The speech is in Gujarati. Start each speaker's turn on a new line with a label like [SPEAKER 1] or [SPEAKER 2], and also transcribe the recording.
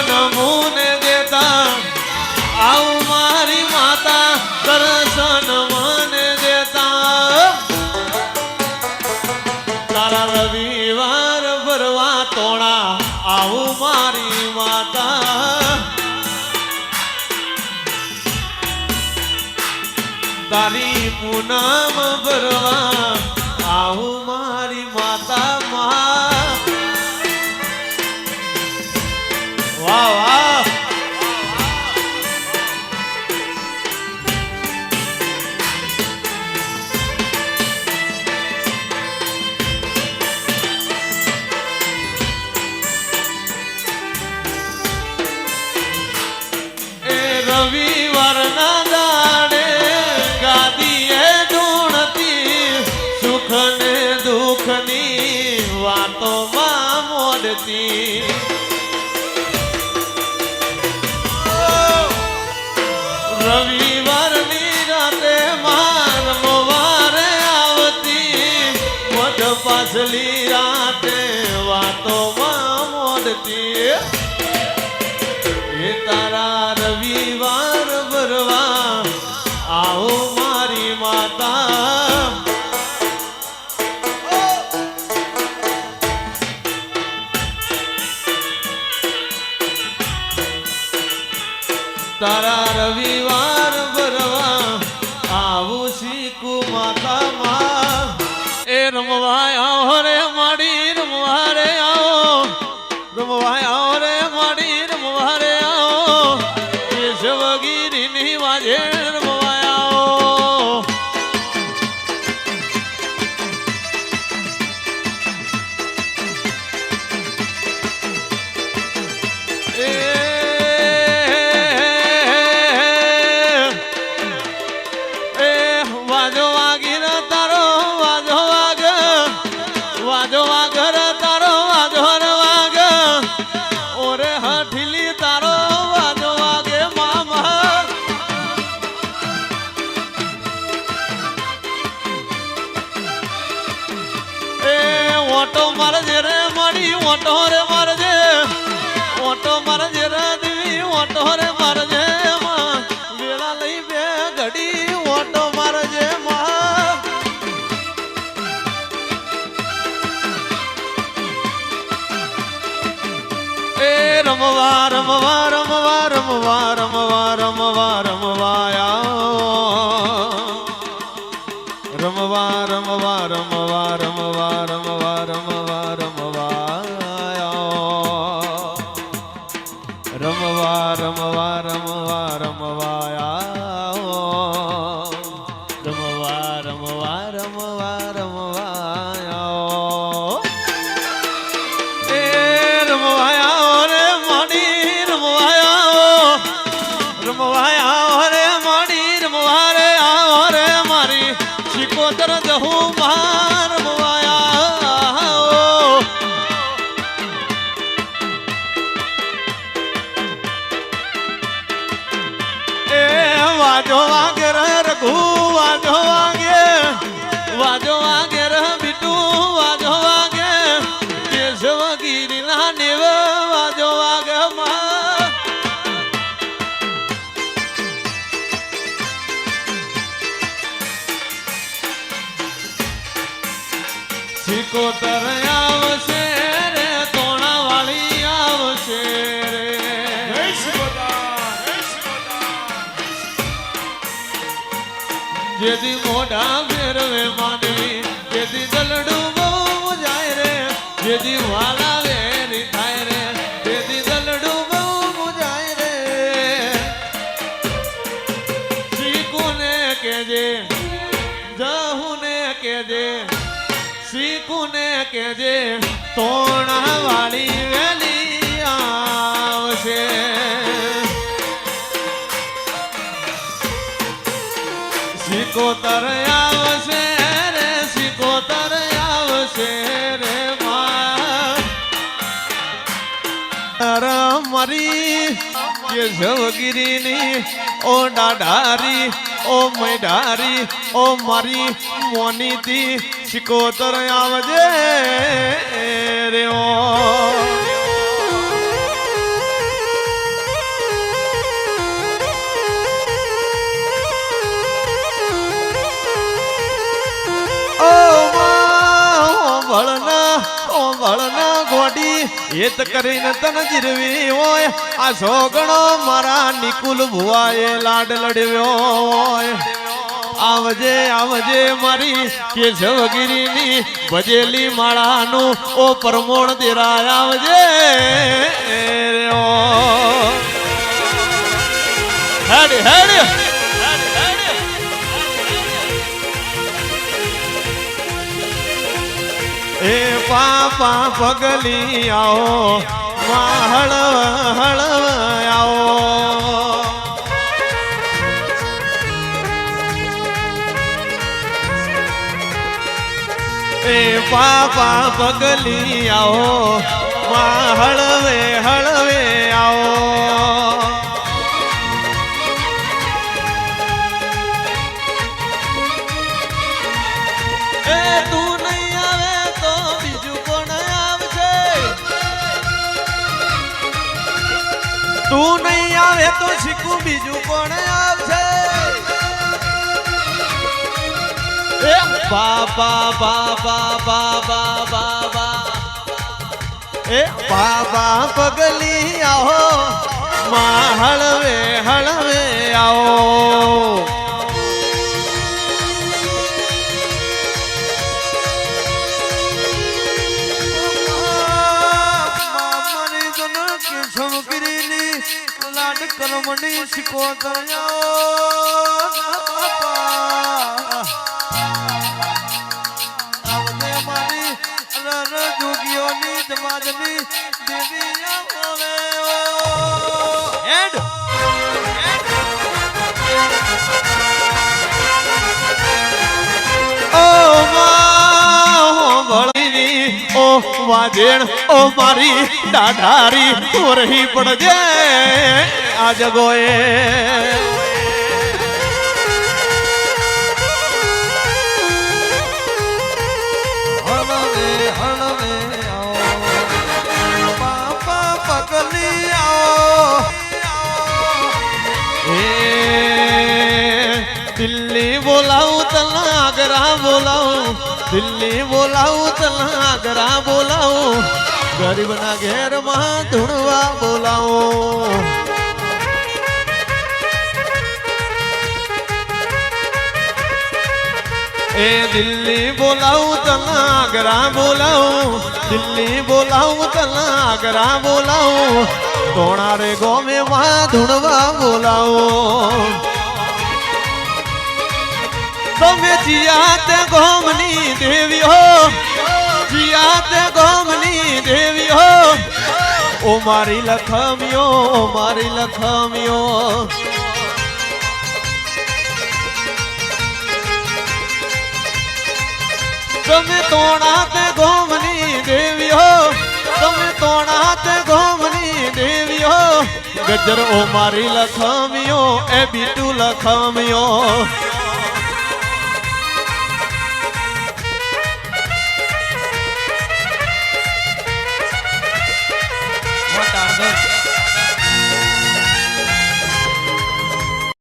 [SPEAKER 1] દર્શન મુને દેતા. આવું મારી માતા દર્શન મને દેતા. તારા રવિવાર ભરવા તોણા, આવું મારી માતા. તારી પૂનમ ભરવા, આવું રવિવારની રાતે માન મોવારે આવતી. મધ પાછલી રાતે વાતોમાં મોડતી. એ તારા આવું શીખું માતામાં એ રમવા વાજો વાગર તારો રમવા રમવા રમવા રમવા રમવા રમવા રમવા રમવા રમવા રમવા રમવા રમવા રમવા રમવા રમવા રમવા રમવા શિકોતર સિકોતર આવશે રે તોણાવાળી આવશે રે. જેથી મોઢા ફેરવે માનવી જેથી દલડું બહુ જાય રે જેથી વાલા તોણા વાળી વેલી આવશે. સિકોતર રે સિકોતર આવશે રે મારી કેશવગીરીની ઓ ડાઢારી ઓ મેઢારી ઓ મારી મોનીતી શિકોતર આવજે રે ઓ. ઓ ભળના ગોડી, હેત કરીને તન જીરવી હોય. આ સોગણો મારા નિકુલ ભુવાએ લાડ લડવ્યો હોય. આવજે આવજે મારી કેશવગીરીની ભજેલી માળાનું ઓ પરમોણ દેરાય આવજે હેડ હેડ. પાપા પગલી આવો માં હળવ હળવ આવો. એ પાપા પગલી આવો હળવે હળવે તું નહીં આવે તો શીખું બીજું કોણ આવશે? બાબા બાબા બાબા બાબા. એ બાબા, પગલી આવો માં હળવે હળવે આવો શીખો આવને મારી અલર જોગીઓની હેડ ઓ મારી દાઢારી વરહી પડજે આ જગોએ દિલ્હી બોલાવું તલા આગરા બોલાવું. દિલ્હી બોલાવું તલા આગરા બોલાવું. ગરીબના ઘેરમાં ધૂણવા બોલાવું. એ દિલ્હી બોલાવું તને આગ્રા બોલાવું. દિલ્હી બોલાવું તને આગ્રા બોલાવું. તોણારે ગોમે માં ધૂણવા બોલાવું. તમે જીયા તે ગોમની દેવી હો જીયા તે ગોમની દેવી હો ઓ મારી લખમીઓ મારી લખમીઓ. તમે તોણા તે ગોમની દેવી હો તમે તોણા તે ગોમની દેવી હો ગજર ઓ મારી લખમીઓ, એ બીટુ લખમીઓ.